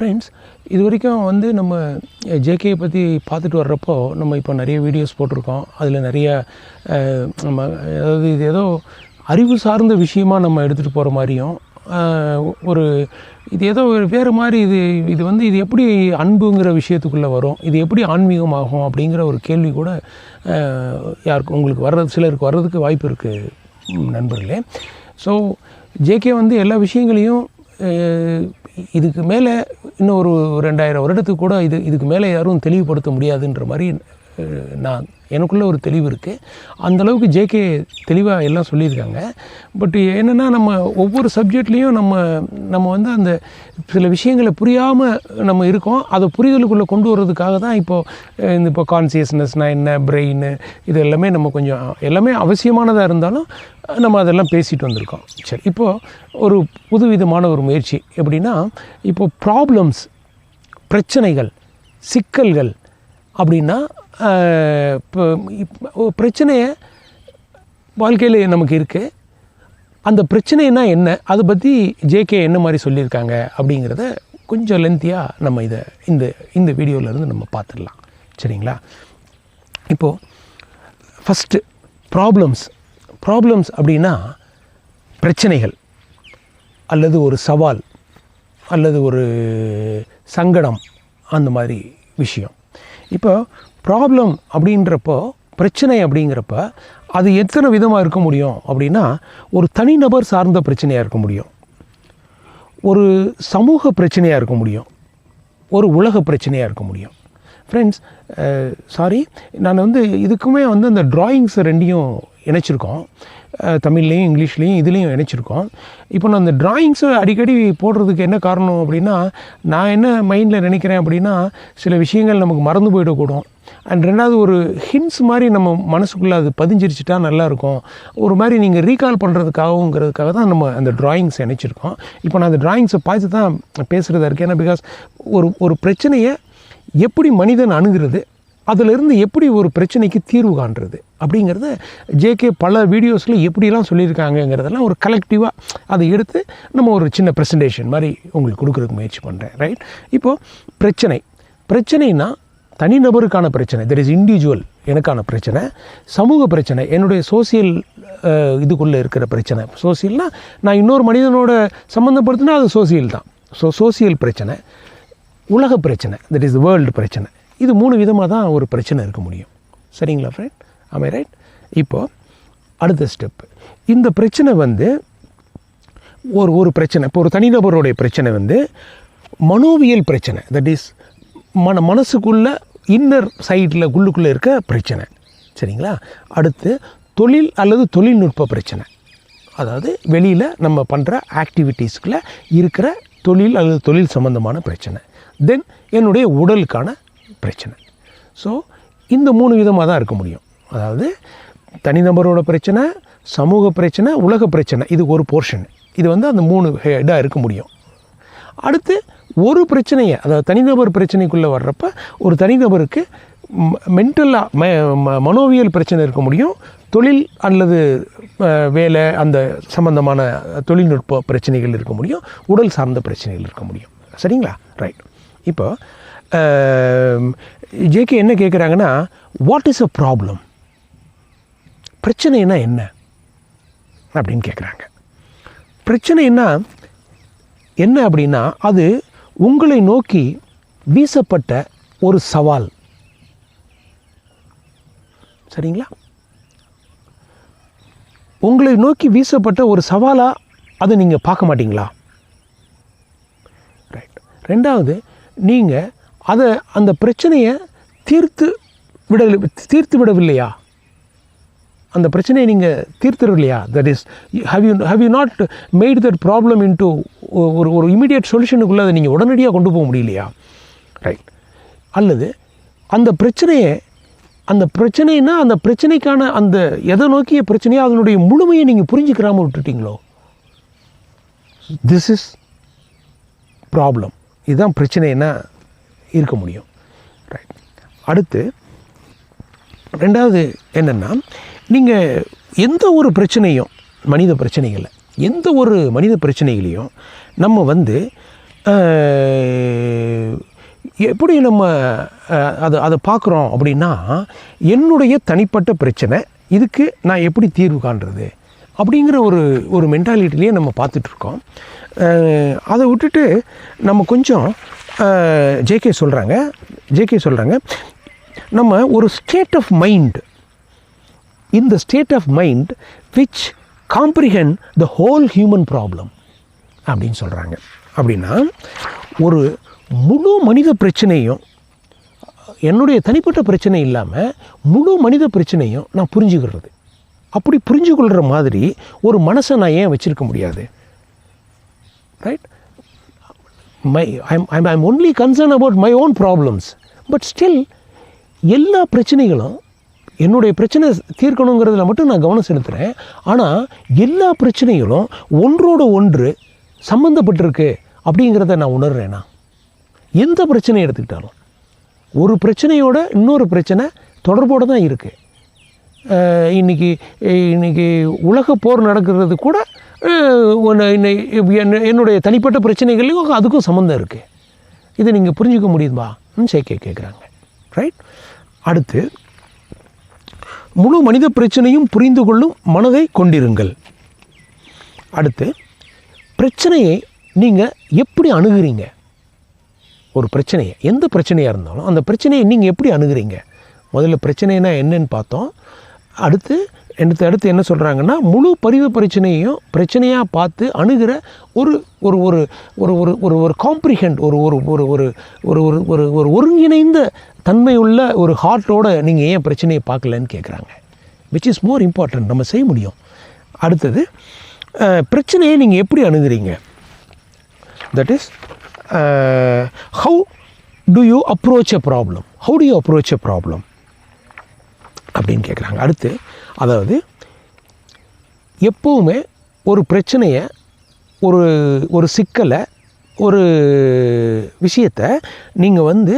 Friends இது வரைக்கும் வந்து நம்ம ஜேகே பற்றி பார்த்துட்டு வர்றப்போ நம்ம இப்போ நிறைய வீடியோஸ் போட்டிருக்கோம். அதில் நிறைய நம்ம அதாவது இது ஏதோ அறிவு சார்ந்த விஷயமாக நம்ம எடுத்துகிட்டு போகிற மாதிரியும் ஒரு இது ஏதோ ஒரு வேறு மாதிரி இது இது வந்து இது எப்படி அன்புங்கிற விஷயத்துக்குள்ளே வரும்? இது எப்படி ஆன்மீகமாகும் அப்படிங்கிற ஒரு கேள்வி கூட யாருக்கு உங்களுக்கு வர்றது சிலருக்கு வர்றதுக்கு வாய்ப்பு இருக்குது நண்பர்களே. ஸோ ஜேகே வந்து எல்லா விஷயங்களையும் இதுக்கு மேலே இன்னும் ஒரு ரெண்டாயிரம் வருடத்துக்கு கூட இது இதுக்கு மேலே யாரும் தெளிவுபடுத்த முடியாதுன்ற மாதிரி நான் எனக்குள்ளே ஒரு தெளிவு இருக்குது அந்தளவுக்கு ஜேகே தெளிவாக எல்லாம் சொல்லியிருக்காங்க. பட் என்னென்னா நம்ம ஒவ்வொரு சப்ஜெக்ட்லேயும் நம்ம நம்ம வந்து அந்த சில விஷயங்களை புரியாமல் நம்ம இருக்கோம். அதை புரிதலுக்குள்ளே கொண்டு வர்றதுக்காக தான் இப்போது இந்த இப்போ கான்சியஸ்னஸ்னால் என்ன பிரெயின் இது எல்லாமே நம்ம கொஞ்சம் எல்லாமே அவசியமானதாக இருந்தாலும் நம்ம அதெல்லாம் பேசிட்டு வந்திருக்கோம். சரி இப்போது ஒரு புதுவிதமான ஒரு முயற்சி. எப்படின்னா இப்போ ப்ராப்ளம்ஸ் பிரச்சனைகள் சிக்கல்கள் அப்படின்னா இப்போ பிரச்சனையை வாழ்க்கையில் நமக்கு இருக்குது அந்த பிரச்சனைனா என்ன? அதை பற்றி ஜேகே என்ன மாதிரி சொல்லியிருக்காங்க அப்படிங்கிறத கொஞ்சம் லென்த்தியாக நம்ம இதை இந்த இந்த வீடியோவிலேருந்து நம்ம பார்த்துடலாம் சரிங்களா? இப்போது ஃபஸ்ட்டு ப்ராப்ளம்ஸ் ப்ராப்ளம்ஸ் அப்படின்னா பிரச்சனைகள் அல்லது ஒரு சவால் அல்லது ஒரு சங்கடம் அந்த மாதிரி விஷயம். இப்போ ப்ராப்ளம் அப்படின்றப்போ பிரச்சனை அப்படிங்கிறப்ப அது எத்தனை விதமாக இருக்க முடியும் அப்படின்னா ஒரு தனிநபர் சார்ந்த பிரச்சனையாக இருக்க முடியும். ஒரு சமூக பிரச்சனையாக இருக்க முடியும். ஒரு உலக பிரச்சனையாக இருக்க முடியும். ஃப்ரெண்ட்ஸ் சாரி நான் வந்து இதுக்குமே வந்து அந்த ட்ராயிங்ஸ் ரெண்டையும் இணைச்சிருக்கோம். தமிழ்லேயும் இங்கிலீஷ்லேயும் இதுலேயும் இணைச்சிருக்கோம். இப்போ நான் அந்த ட்ராயிங்ஸை அடிக்கடி போடுறதுக்கு என்ன காரணம் அப்படின்னா நான் என்ன மைண்டில் நினைக்கிறேன் அப்படின்னா சில விஷயங்கள் நமக்கு மறந்து போயிடக்கூடும். அண்ட் ரெண்டாவது ஒரு ஹின்ஸ் மாதிரி நம்ம மனசுக்குள்ளே அது பதிஞ்சிருச்சுட்டா நல்லாயிருக்கும் ஒரு மாதிரி நீங்கள் ரீகால் பண்ணுறதுக்காகவுங்கிறதுக்காக தான் நம்ம அந்த ட்ராயிங்ஸ் இணைச்சிருக்கோம். இப்போ நான் அந்த ட்ராயிங்ஸை பார்த்து தான் பேசுகிறதா இருக்கேன். ஏன்னா பிகாஸ் ஒரு ஒரு பிரச்சனையை எப்படி மனிதன் அணுகிறது அதிலிருந்து எப்படி ஒரு பிரச்சனைக்கு தீர்வு காண்றது? அப்படிங்கிறத ஜேகே பல வீடியோஸில் எப்படிலாம் சொல்லியிருக்காங்கங்கிறதெல்லாம் ஒரு கலெக்டிவாக அதை எடுத்து நம்ம ஒரு சின்ன ப்ரெசன்டேஷன் மாதிரி உங்களுக்கு கொடுக்குறதுக்கு முயற்சி பண்ணுறேன் ரைட் இப்போது பிரச்சனை. பிரச்சனைனா தனிநபருக்கான பிரச்சனை. தெர் இஸ் இண்டிவிஜுவல் எனக்கான பிரச்சனை. சமூக பிரச்சனை. என்னுடைய சோசியல் இதுக்குள்ளே இருக்கிற பிரச்சனை. சோசியல்னால் நான் இன்னொரு மனிதனோட சம்மந்தப்படுத்தினா அது சோசியல் தான். ஸோ சோசியல் பிரச்சனை. உலக பிரச்சனை. தட் இஸ் வேர்ல்டு பிரச்சனை. இது மூணு விதமாக தான் ஒரு பிரச்சனை இருக்க முடியும். சரிங்களா ஃப்ரெண்ட் ஆமே ரைட் இப்போது அடுத்த ஸ்டெப்பு இந்த பிரச்சனை வந்து ஒரு ஒரு பிரச்சனை இப்போ ஒரு தனிநபருடைய பிரச்சனை வந்து மனோவியல் பிரச்சனை. தட் இஸ் மன மனசுக்குள்ள இன்னர் சைடில் உள்ளுக்குள்ளே இருக்க பிரச்சனை. சரிங்களா? அடுத்து தொழில் அல்லது தொழில்நுட்ப பிரச்சனை. அதாவது வெளியில் நம்ம பண்ணுற ஆக்டிவிட்டீஸ்க்குள்ளே இருக்கிற தொழில் அல்லது தொழில் சம்பந்தமான பிரச்சனை. தென் என்னுடைய உடலுக்கான பிரச்சனை. ஸோ இந்த மூணு விதமாக தான் இருக்க முடியும். அதாவது தனிநபரோட பிரச்சனை சமூக பிரச்சனை உலக பிரச்சனை இது ஒரு போர்ஷன் இது வந்து அந்த மூணு ஹெடாக இருக்க முடியும். அடுத்து ஒரு பிரச்சனையை அதாவது தனிநபர் பிரச்சனைக்குள்ளே வர்றப்ப ஒரு தனிநபருக்கு மென்டலாக ம மனோவியல் பிரச்சனை இருக்க முடியும். தொழில் அல்லது வேலை அந்த சம்பந்தமான தொழில்நுட்ப பிரச்சனைகள் இருக்க முடியும். உடல் சார்ந்த பிரச்சனைகள் இருக்க முடியும். சரிங்களா? ரைட் இப்போ ஜேகே என்ன கேட்குறாங்கன்னா வாட் இஸ் அ ப்ராப்ளம் பிரச்சனைனா என்ன? அப்படின்னு கேட்குறாங்க பிரச்சனைனா என்ன அப்படின்னா அது உங்களை நோக்கி வீசப்பட்ட ஒரு சவால். சரிங்களா? உங்களை நோக்கி வீசப்பட்ட ஒரு சவாலாக அதை நீங்கள் பார்க்க மாட்டீங்களா? ரைட் ரெண்டாவது நீங்கள் அதை அந்த பிரச்சனையை தீர்த்து விட தீர்த்து விடவில்லையா? அந்த பிரச்சனையை நீங்கள் தீர்த்துடலையா that is how you how you not made that problem into ஒரு ஒரு இமீடியட் சொல்யூஷனுக்குள்ளே அதை நீங்கள் உடனடியாக கொண்டு போக முடியலையா? ரைட் அல்லது அந்த பிரச்சனையை அந்த பிரச்சனைனா அந்த பிரச்சனைக்கான அந்த எதை நோக்கிய பிரச்சனையோ அதனுடைய முழுமையை நீங்கள் புரிஞ்சுக்கிறாமல் விட்டுட்டீங்களோ? திஸ் இஸ் ப்ராப்ளம் இதுதான் பிரச்சனைன்னா இருக்க முடியும். ரைட் அடுத்து ரெண்டாவது என்னென்னா நீங்கள் எந்த ஒரு பிரச்சனையும் மனித பிரச்சனைகளை எந்த ஒரு மனித பிரச்சனைகளையும் நம்ம வந்து எப்படி நம்ம அதை அதை பார்க்குறோம் அப்படின்னா என்னுடைய தனிப்பட்ட பிரச்சனை இதுக்கு நான் எப்படி தீர்வு காண்றது அப்படிங்கிற ஒரு ஒரு மென்டாலிட்டிலேயே நம்ம பார்த்துட்ருக்கோம் அதை விட்டுட்டு நம்ம கொஞ்சம் ஜேகே சொல்கிறாங்க ஜேகே சொல்கிறாங்க நம்ம ஒரு ஸ்டேட் ஆஃப் மைண்ட் இந்த state of mind which comprehend the whole human problem அப்படின்னு சொல்கிறாங்க அப்படின்னா ஒரு முழு மனித பிரச்சனையும் என்னுடைய தனிப்பட்ட பிரச்சனை இல்லாமல் முழு மனித பிரச்சனையும் நான் புரிஞ்சுக்கிறது. அப்படி புரிஞ்சு கொள்கிற மாதிரி ஒரு மனசை நான் ஏன் வச்சுருக்க முடியாது? Right my I'm I'm I'm only concern about my own problems but still எல்லா பிரச்சனைகளும் என்னுடைய பிரச்சனை தீர்க்கணுங்கிறதுல மட்டும் நான் கவனம் செலுத்துகிறேன் ஆனால் எல்லா பிரச்சனைகளும் ஒன்றோட ஒன்று சம்மந்தப்பட்டிருக்கு அப்படிங்கிறத நான் உணர்றேனா? எந்த பிரச்சனையை எடுத்துக்கிட்டாலும். ஒரு பிரச்சனையோட இன்னொரு பிரச்சனை தொடர்போடு தான் இருக்குது இன்னைக்கு இன்னைக்கு உலக போர் நடக்கிறது கூட என்னுடைய தனிப்பட்ட பிரச்சனைகள்லையும் அதுக்கும் சம்மந்தம் இருக்குது இதை நீங்கள் புரிஞ்சுக்க முடியுமா சேர்க்கை கேட்குறாங்க ரைட் அடுத்து முழு மனித பிரச்சனையும் புரிந்து கொள்ளும் மனதை கொண்டிருங்கள். அடுத்து பிரச்சனையை நீங்கள் எப்படி அணுகிறீங்க? ஒரு பிரச்சனையை எந்த பிரச்சனையாக இருந்தாலும் அந்த பிரச்சனையை நீங்கள் எப்படி அணுகுறீங்க? முதல்ல பிரச்சனைனா என்னன்னு பார்த்தோம். அடுத்து அடுத்து அடுத்து என்ன சொல்கிறாங்கன்னா முழு பரிவு பிரச்சனையையும் பிரச்சனையாக பார்த்து அணுகிற ஒரு ஒரு ஒரு ஒரு ஒரு ஒரு ஒரு காம்ப்ரிஹெண்ட் ஒரு ஒரு ஒரு ஒரு ஒரு ஒரு ஒரு ஒரு ஒருங்கிணைந்த தன்மை உள்ள ஒரு ஹார்ட்டோட நீங்கள் ஏன் பிரச்சனையை பார்க்கலன்னு கேட்குறாங்க விச் இஸ் மோர் இம்பார்ட்டன்ட் நம்ம செய்ய முடியும் அடுத்தது பிரச்சனையை நீங்கள் எப்படி அணுகிறீங்க that is how do you approach approach problem how do you approach approach problem அப்படின்னு கேட்குறாங்க அடுத்து அதாவது எப்போவுமே ஒரு பிரச்சனையை ஒரு ஒரு சிக்கலை ஒரு விஷயத்தை நீங்கள் வந்து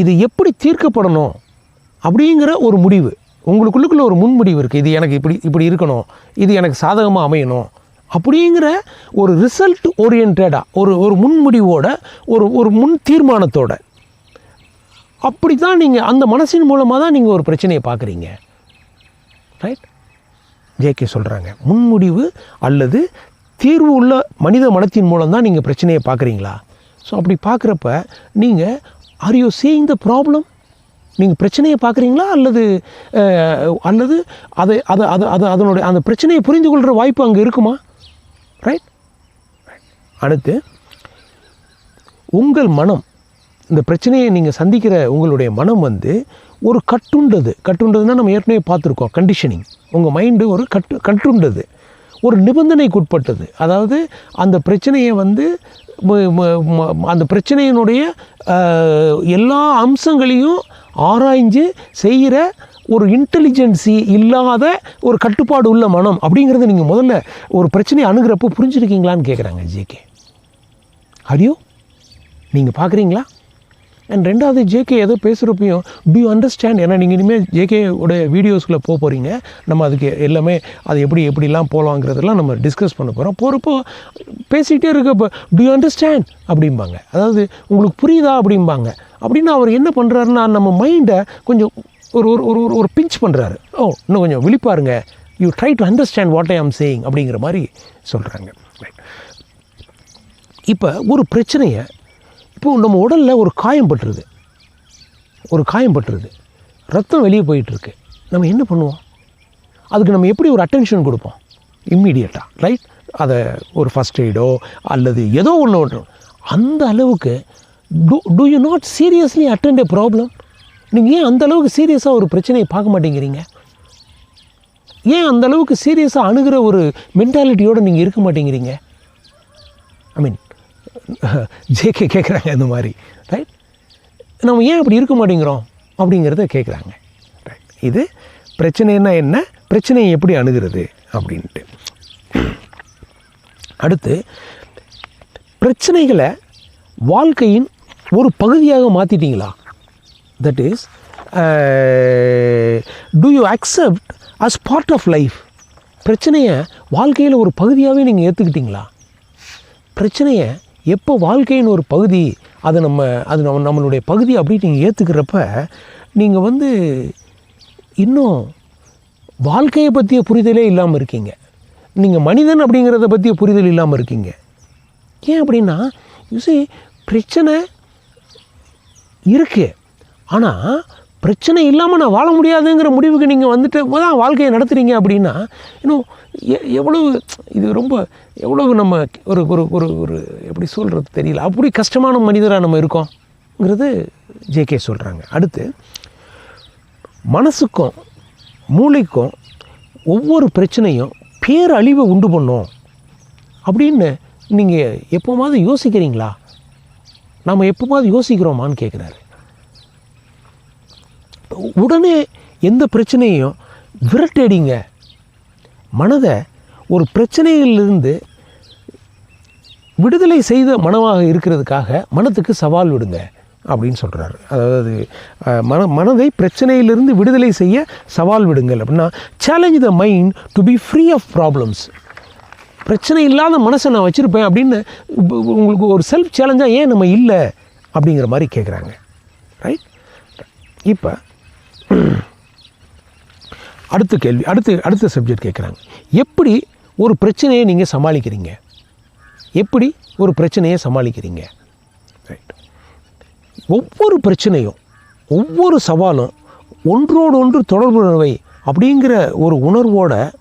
இது எப்படி தீர்க்கப்படணும் அப்படிங்கிற ஒரு முடிவு. உங்களுக்குள்ளுக்குள்ளே ஒரு முன்முடிவு இருக்குது இது எனக்கு இப்படி இப்படி இருக்கணும். இது எனக்கு சாதகமாக அமையணும். அப்படிங்கிற ஒரு ரிசல்ட் ஓரியன்டாக ஒரு ஒரு முன்முடிவோட ஒரு ஒரு முன் தீர்மானத்தோட. அப்படி தான் நீங்கள் அந்த மனசின் மூலமாக தான் நீங்கள் ஒரு பிரச்சனையை பார்க்குறீங்க. ரைட் ஜேகே சொல்கிறாங்க முன்முடிவு அல்லது தீர்வு உள்ள மனித மனத்தின் மூலம் தான் நீங்கள் பிரச்சனையை பார்க்குறீங்களா? ஸோ அப்படி பார்க்குறப்ப நீங்கள் are you seeing the problem நீங்கள் பிரச்சனையை பார்க்குறீங்களா? அல்லது அல்லது அதை அதை அதை அதை அதனுடைய அந்த பிரச்சனையை புரிந்து கொள்கிற வாய்ப்பு அங்கே இருக்குமா? ரைட் அடுத்து உங்கள் மனம் இந்த பிரச்சனையை நீங்கள் சந்திக்கிற உங்களுடைய மனம் வந்து ஒரு கட்டுண்டது. கட்டுண்டதுன்னா நம்ம ஏற்கனவே பார்த்துருக்கோம் கண்டிஷனிங் உங்கள் மைண்டு ஒரு கட்டு கட்டுண்டது. ஒரு நிபந்தனைக்குட்பட்டது. அதாவது அந்த பிரச்சனையை வந்து அந்த பிரச்சனையினுடைய எல்லா அம்சங்களையும் ஆராய்ஞ்சு செய்கிற ஒரு இன்டெலிஜென்சி இல்லாத ஒரு கட்டுப்பாடு உள்ள மனம் அப்படிங்கிறத நீங்கள் முதல்ல ஒரு பிரச்சனையை அணுகிறப்போ புரிஞ்சுருக்கீங்களான்னு கேட்குறாங்க ஜேகே ஹரியோ நீங்கள் பார்க்குறீங்களா? அண்ட் ரெண்டாவது ஜேகே ஏதோ பேசுகிறப்பையும் do அண்டர்ஸ்டாண்ட் ஏன்னா நீங்கள் இனிமேல் ஜேகே வீடியோஸ்குள்ளே போக போகிறீங்க நம்ம அதுக்கு எல்லாமே அது எப்படி எப்படிலாம் போகலாங்கிறதெல்லாம் நம்ம டிஸ்கஸ் பண்ண போகிறோம் போகிறப்போ பேசிகிட்டே இருக்கப்போ do அண்டர்ஸ்டாண்ட் அப்படிம்பாங்க. அதாவது உங்களுக்கு புரியுதா? அப்படிம்பாங்க. அப்படின்னு அவர் என்ன பண்ணுறாருன்னா நம்ம மைண்டை கொஞ்சம் ஒரு ஒரு ஒரு ஒரு- ஒரு பிஞ்ச் பண்ணுறாரு ஓ oh, இன்னும் கொஞ்சம் விழிப்பாருங்க. You try to understand what I am saying அப்படிங்கிற மாதிரி சொல்கிறாங்க ரைட் இப்போ ஒரு பிரச்சனையை இப்போது நம்ம உடலில் ஒரு காயம் பட்டுருது. ஒரு காயம் பட்டுருது. ரத்தம் வெளியே போயிட்டுருக்கு. நம்ம என்ன பண்ணுவோம்? அதுக்கு நம்ம எப்படி ஒரு அட்டென்ஷன் கொடுப்போம்? இம்மீடியட்டாக ரைட் அதை ஒரு ஃபஸ்ட் எய்டோ அல்லது ஏதோ ஒன்று ஒன்று அந்த அளவுக்கு do do you not seriously attend a problem நீங்கள் ஏன் அந்த அளவுக்கு சீரியஸாக ஒரு பிரச்சனையை பார்க்க மாட்டேங்கிறீங்க? ஏன் அந்த அளவுக்கு சீரியஸாக அணுகிற ஒரு மென்டாலிட்டியோடு நீங்கள் இருக்க மாட்டேங்கிறீங்க? ஐ மீன் ஜேகே கேட்குறாங்க இந்த மாதிரி ரைட் நம்ம ஏன் அப்படி இருக்க மாட்டேங்கிறோம் அப்படிங்கிறத கேட்குறாங்க ரைட் இது பிரச்சனைன்னா என்ன? பிரச்சனையை எப்படி அணுகிறது அப்படின்ட்டு. அடுத்து பிரச்சனைகளை வாழ்க்கையின் ஒரு பகுதியாக மாற்றிட்டீங்களா that is do you accept as part of life பிரச்சனையை வாழ்க்கையில் ஒரு பகுதியாகவே நீங்கள் ஏற்றுக்கிட்டீங்களா பிரச்சனையை எப்போ வாழ்க்கையின் ஒரு பகுதி அது நம்ம அது நம்ம நம்மளுடைய பகுதி அப்படின்னு நீங்கள் ஏற்றுக்கிறப்ப நீங்கள் வந்து இன்னும் வாழ்க்கையை பற்றிய புரிதலே இல்லாமல் இருக்கீங்க. நீங்கள் மனிதன் அப்படிங்கிறத பற்றிய புரிதல் இல்லாமல் இருக்கீங்க. ஏன் அப்படின்னா யூசி பிரச்சனை இருக்கு. ஆனால் பிரச்சனை இல்லாமல் நான் வாழ முடியாதுங்கிற முடிவுக்கு நீங்கள் வந்துட்டு தான் வாழ்க்கையை நடத்துகிறீங்க அப்படின்னா இன்னும் எ- எவ்வளவு இது ரொம்ப எவ்வளவு நம்ம ஒரு ஒரு ஒரு ஒரு எப்படி சொல்கிறது தெரியல. அப்படி கஷ்டமான மனிதராக நம்ம இருக்கோங்கிறது ஜேகே சொல்கிறாங்க அடுத்து மனசுக்கும் மூளைக்கும் ஒவ்வொரு பிரச்சனையும் பேரழிவை உண்டு பண்ணும் அப்படின்னு நீங்கள் எப்போமாவது யோசிக்கிறீங்களா? நாம் எப்போமாவது யோசிக்கிறோமான்னு கேட்குறாரு உடனே எந்த பிரச்சனையும் விரட்டடிங்க. மனதை ஒரு பிரச்சனையிலிருந்து விடுதலை செய்த மனமாக இருக்கிறதுக்காக மனத்துக்கு சவால் விடுங்க அப்படின்னு சொல்கிறாரு அதாவது மன மனதை பிரச்சனையிலிருந்து விடுதலை செய்ய சவால் விடுங்கள் அப்படின்னா challenge the mind to be free of problems பிரச்சனை இல்லாத மனசை நான் வச்சுருப்பேன் அப்படின்னு உங்களுக்கு ஒரு செல்ஃப் சேலஞ்சாக ஏன் நம்ம இல்லை அப்படிங்கிற மாதிரி கேட்குறாங்க ரைட் இப்போ அடுத்த கேள்வி அடுத்து அடுத்த சப்ஜெக்ட் கேட்குறாங்க எப்படி ஒரு பிரச்சனையை நீங்கள் சமாளிக்கிறீங்க? எப்படி ஒரு பிரச்சனையை சமாளிக்கிறீங்க? ரைட் ஒவ்வொரு பிரச்சனையும் ஒவ்வொரு சவாலும் ஒன்றோடு ஒன்று தொடர்புணர்வை அப்படிங்கிற ஒரு உணர்வோட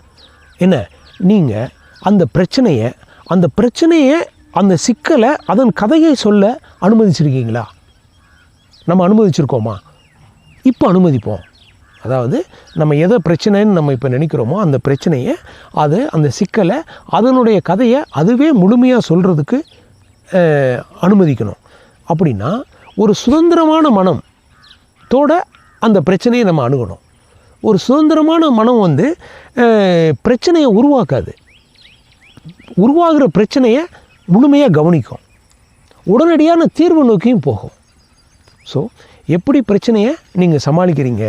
என்ன நீங்கள் அந்த பிரச்சனையை அந்த பிரச்சனையை அந்த சிக்கலை அதன் கதையை சொல்ல அனுமதிச்சிருக்கீங்களா? நம்ம அனுமதிச்சிருக்கோமா? இப்போ அனுமதிப்போம். அதாவது நம்ம எதை பிரச்சனைன்னு நம்ம இப்போ நினைக்கிறோமோ அந்த பிரச்சனையை அது அந்த சிக்கலை அதனுடைய கதையை அதுவே முழுமையாக சொல்கிறதுக்கு அனுமதிக்கணும். அப்படின்னா ஒரு சுதந்திரமான மனம் தோட அந்த பிரச்சனையை நம்ம அணுகணும். ஒரு சுதந்திரமான மனம் வந்து பிரச்சனையை உருவாக்காது. உருவாகிற பிரச்சனையை முழுமையாக கவனிக்கும். உடனடியான தீர்வு நோக்கியும் போகும். ஸோ எப்படி பிரச்சனையை நீங்கள் சமாளிக்கிறீங்க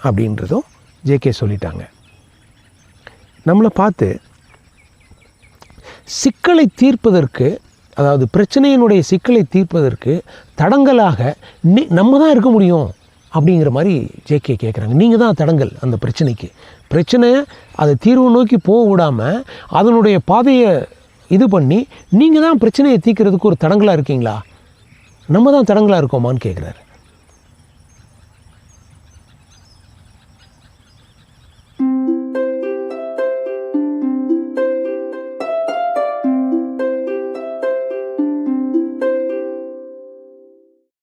அப்படின்றதும் ஜேகே சொல்லிட்டாங்க. நம்மளை பார்த்து சிக்கலை தீர்ப்பதற்கு அதாவது பிரச்சனையினுடைய சிக்கலை தீர்ப்பதற்கு தடங்கலாக நீ நம்ம தான் இருக்க முடியும் அப்படிங்கிற மாதிரி ஜேகே கேட்குறாங்க நீங்கள் தான் தடங்கல் அந்த பிரச்சனைக்கு. பிரச்சனையை அதை தீர்வு நோக்கி போக விடாமல் அதனுடைய பாதையை இது பண்ணி நீங்கள் தான் பிரச்சனையை தீர்க்கிறதுக்கு ஒரு தடங்கலாக இருக்கீங்களா? நம்ம தான் தடங்கலாக இருக்கோமான்னு கேட்குறாரு